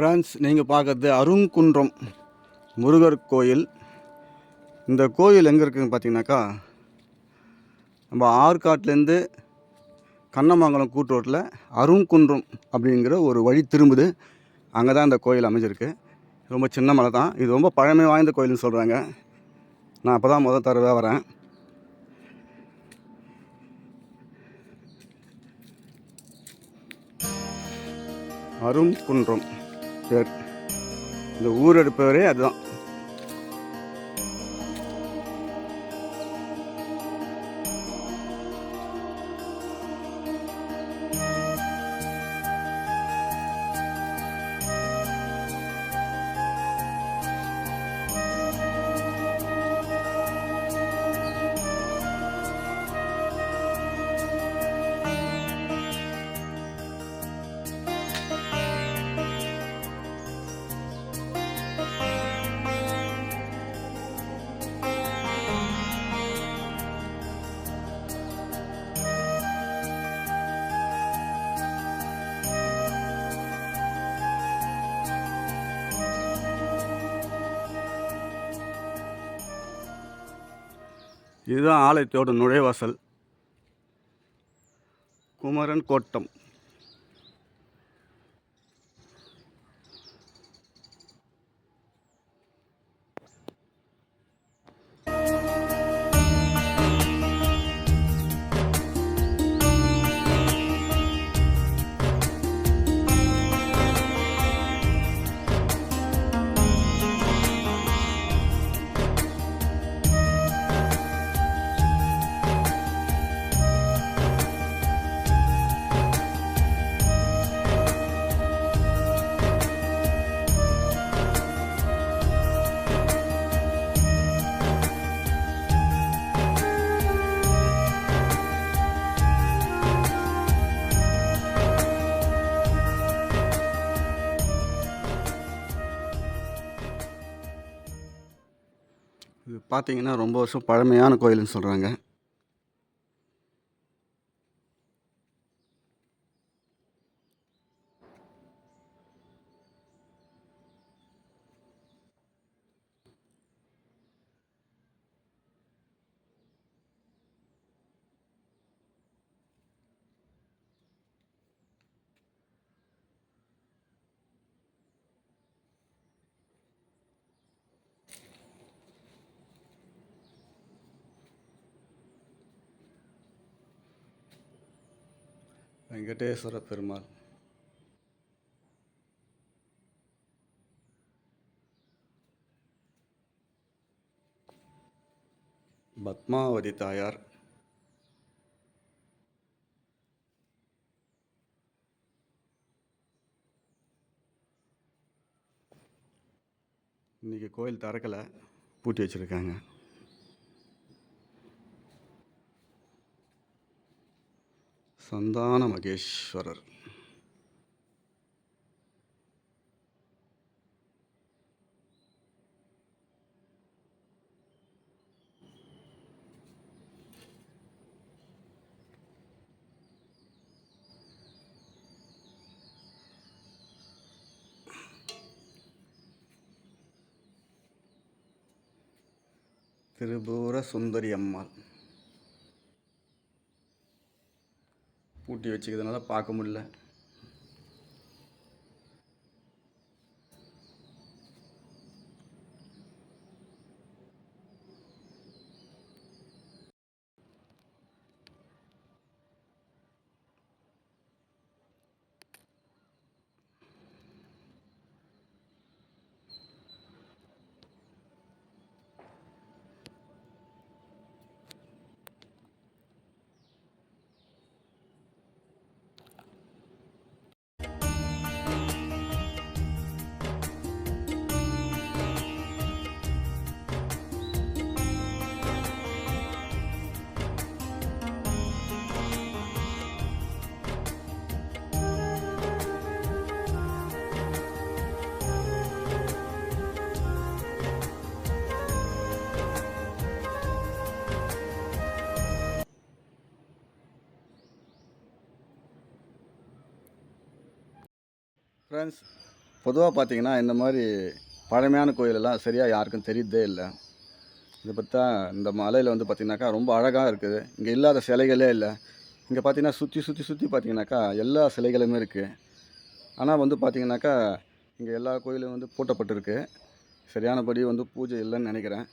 Friends நீங்கள் பார்க்குறது அருங்குன்றம் முருகர் கோயில். இந்த கோயில் எங்கே இருக்குதுன்னு பார்த்தீங்கன்னாக்கா நம்ம ஆற்காட்லேருந்து கண்ணமங்கலம் கூட்டோட்டில் அருங்குன்றம் அப்படிங்கிற ஒரு வழி திரும்புது. அங்கே தான் இந்த கோயில் அமைஞ்சிருக்கு. ரொம்ப சின்ன மலை தான். இது ரொம்ப பழமை வாய்ந்த கோயில்னு சொல்கிறாங்க நான் அப்போ தான் முதல் தடவை வரேன். அருங்குன்றம் பேர் இந்த ஊர் எடுப்பவரே அதுதான். இதுதான் ஆலயத்தோட நுழைவாசல். குமரன் கோட்டம். இது பார்த்தீங்கன்னா ரொம்ப வருஷம் பழமையான கோயில்னு சொல்கிறாங்க வெங்கடேஸ்வர பெருமாள். பத்மாவதி தாயார். இன்றைக்கி கோயில் திறக்கலை பூட்டி வச்சுருக்காங்க. சந்தான மகேஸ்வரர். திரிபுர சுந்தரி அம்மாள் பூட்டி வச்சுக்கிறதுனால பார்க்க முடியல. ஃப்ரெண்ட்ஸ் பொதுவாக பார்த்தீங்கன்னா இந்த மாதிரி பழமையான கோயிலெல்லாம் சரியாக யாருக்கும் தெரியுதே இல்லை. இதை பார்த்தா இந்த மலையில் வந்து பார்த்திங்கனாக்கா ரொம்ப அழகாக இருக்குது. இங்கே இல்லாத சிலைகளே இல்லை. இங்கே பார்த்தீங்கன்னா சுற்றி சுற்றி சுற்றி பார்த்தீங்கன்னாக்கா எல்லா சிலைகளுமே இருக்குது ஆனால் வந்து பார்த்திங்கனாக்கா இங்கே எல்லா கோயிலும் வந்து பூட்டப்பட்டிருக்கு. சரியானபடி வந்து பூஜை இல்லைன்னு நினைக்கிறேன்.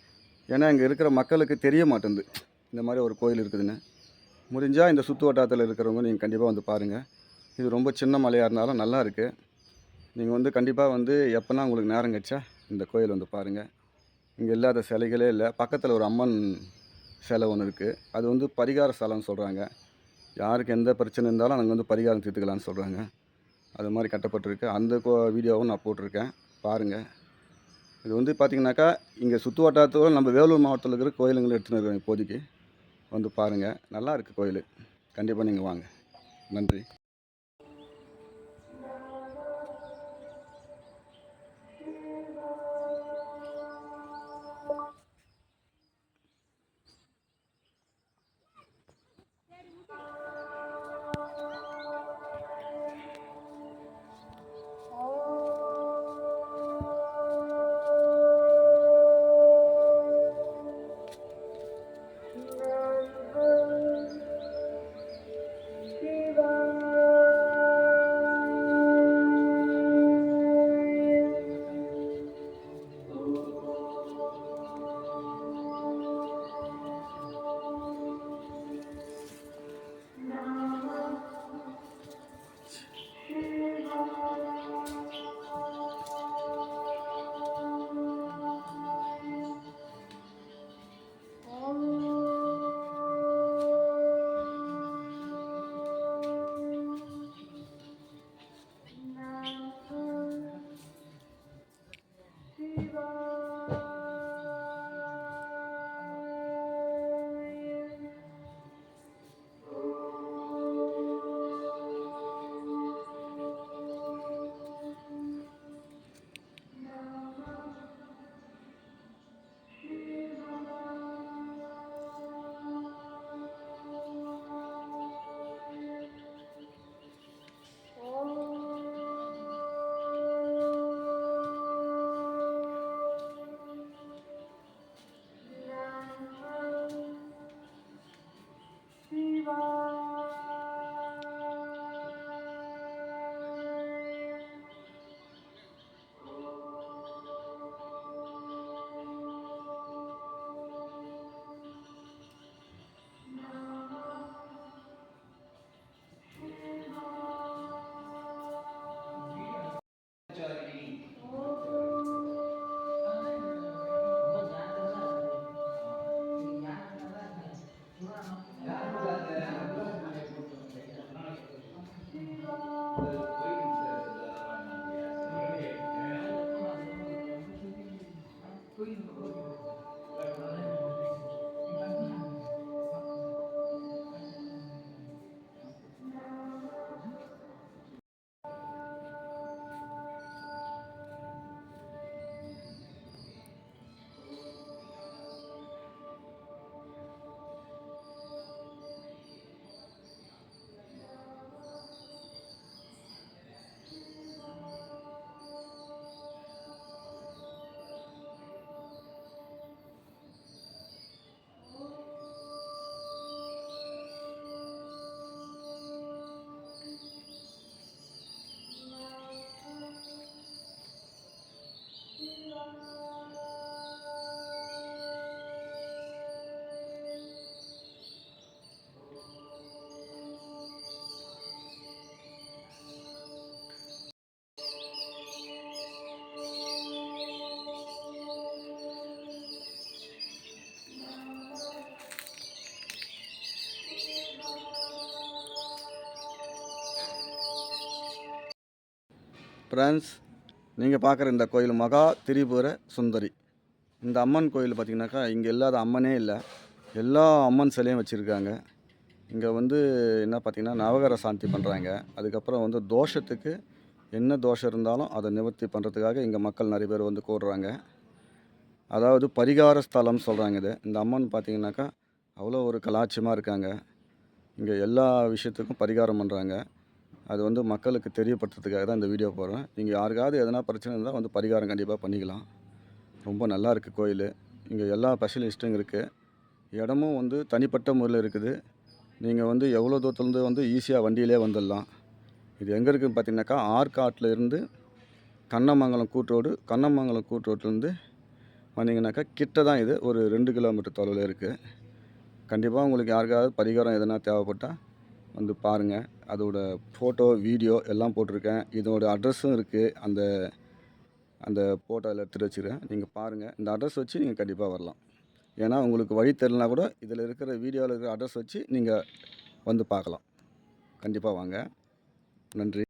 ஏன்னா இங்கே இருக்கிற மக்களுக்கு தெரிய மாட்டேங்குது. இந்த மாதிரி ஒரு கோயில் இருக்குதுன்னு. முடிஞ்சால் இந்த சுற்று வட்டாரத்தில் இருக்கிறவங்க நீங்கள் கண்டிப்பாக வந்து பாருங்கள் இது ரொம்ப சின்ன மலையாக இருந்தாலும் நல்லா இருக்குது நீங்கள் வந்து கண்டிப்பாக வந்து எப்போனா உங்களுக்கு நேரம் கிடச்சா இந்த கோயில் வந்து பாருங்கள் இங்கே இல்லாத சிலைகளே இல்லை. பக்கத்தில் ஒரு அம்மன் சிலை ஒன்று இருக்குது அது வந்து பரிகார ஸ்தலம்னு சொல்கிறாங்க யாருக்கு எந்த பிரச்சனை இருந்தாலும் அங்கே வந்து பரிகாரம் தீர்த்துக்கலாம்னு சொல்கிறாங்க அது மாதிரி கட்டப்பட்டிருக்கு. அந்த கோ வீடியோவும் நான் போட்டிருக்கேன். பாருங்கள் இது வந்து பார்த்திங்கனாக்கா இங்கே சுற்று வட்டாரத்தோடு நம்ம வேலூர் மாவட்டத்தில் இருக்கிற கோயிலுங்களை எடுத்துன்னு இருக்கோம் இப்போதைக்கு. வந்து பாருங்கள் நல்லா இருக்குது கோயில். கண்டிப்பாக நீங்கள் வாங்க. நன்றி. Shiva. ஃப்ரெண்ட்ஸ் நீங்கள் பார்க்குற இந்த கோயில் மகா திரிபுர சுந்தரி. இந்த அம்மன் கோயில் பார்த்தீங்கன்னாக்கா இங்கே இல்லாத அம்மனே இல்லை. எல்லா அம்மன் சிலையும் வச்சுருக்காங்க. இங்கே வந்து என்ன பார்த்திங்கன்னா நவகர சாந்தி பண்ணுறாங்க அதுக்கப்புறம் வந்து தோஷத்துக்கு என்ன தோஷம் இருந்தாலும் அதை நிவர்த்தி பண்ணுறதுக்காக இங்கே மக்கள் நிறைய பேர் வந்து கூடுறாங்க. அதாவது பரிகார ஸ்தலம்னு சொல்கிறாங்க இது. இந்த அம்மன் பார்த்தீங்கன்னாக்கா அவ்வளோ ஒரு கலாச்சியமாக இருக்காங்க. இங்கே எல்லா விஷயத்துக்கும் பரிகாரம் பண்ணுறாங்க அது வந்து மக்களுக்கு தெரியப்படுத்துறதுக்காக தான் இந்த வீடியோ போடுறேன். நீங்கள் யாருக்காவது எதனா பிரச்சனை இருந்தால் வந்து பரிகாரம் கண்டிப்பாக பண்ணிக்கலாம். ரொம்ப நல்லா இருக்குது கோயில். இங்கே எல்லா ஸ்பெஷலிஸ்ட்டும் இருக்குது இடமும் வந்து தனிப்பட்ட முறையில் இருக்குது. நீங்கள் வந்து எவ்வளோ தூரத்துலேருந்து வந்து ஈஸியாக வண்டியிலே வந்துடலாம். இது எங்கே இருக்குதுன்னு பார்த்தீங்கன்னாக்கா ஆற்காட்டில் இருந்து கண்ணமங்கலம் கூட்டோடு கண்ணமங்கலம் கூட்டோட்டிலேருந்து வந்தீங்கன்னாக்கா கிட்ட தான் இது. ஒரு ரெண்டு கிலோமீட்டர் தொலைவில் இருக்குது கண்டிப்பாக உங்களுக்கு யாருக்காவது பரிகாரம் எதனா தேவைப்பட்டால் வந்து பாருங்கள் அதோட ஃபோட்டோ வீடியோ எல்லாம் போட்டிருக்கேன். இதோட அட்ரஸும் இருக்குது அந்த அந்த ஃபோட்டோவில் எடுத்துகிட்டு வச்சுக்கிறேன் நீங்கள் பாருங்கள் இந்த அட்ரஸ் வச்சு நீங்கள் கண்டிப்பாக வரலாம். ஏன்னா உங்களுக்கு வழி தெரியலனா கூட இதில் இருக்கிற வீடியோவில் இருக்கிற அட்ரஸ் வச்சு நீங்கள் வந்து பார்க்கலாம். கண்டிப்பாக வாங்க. நன்றி.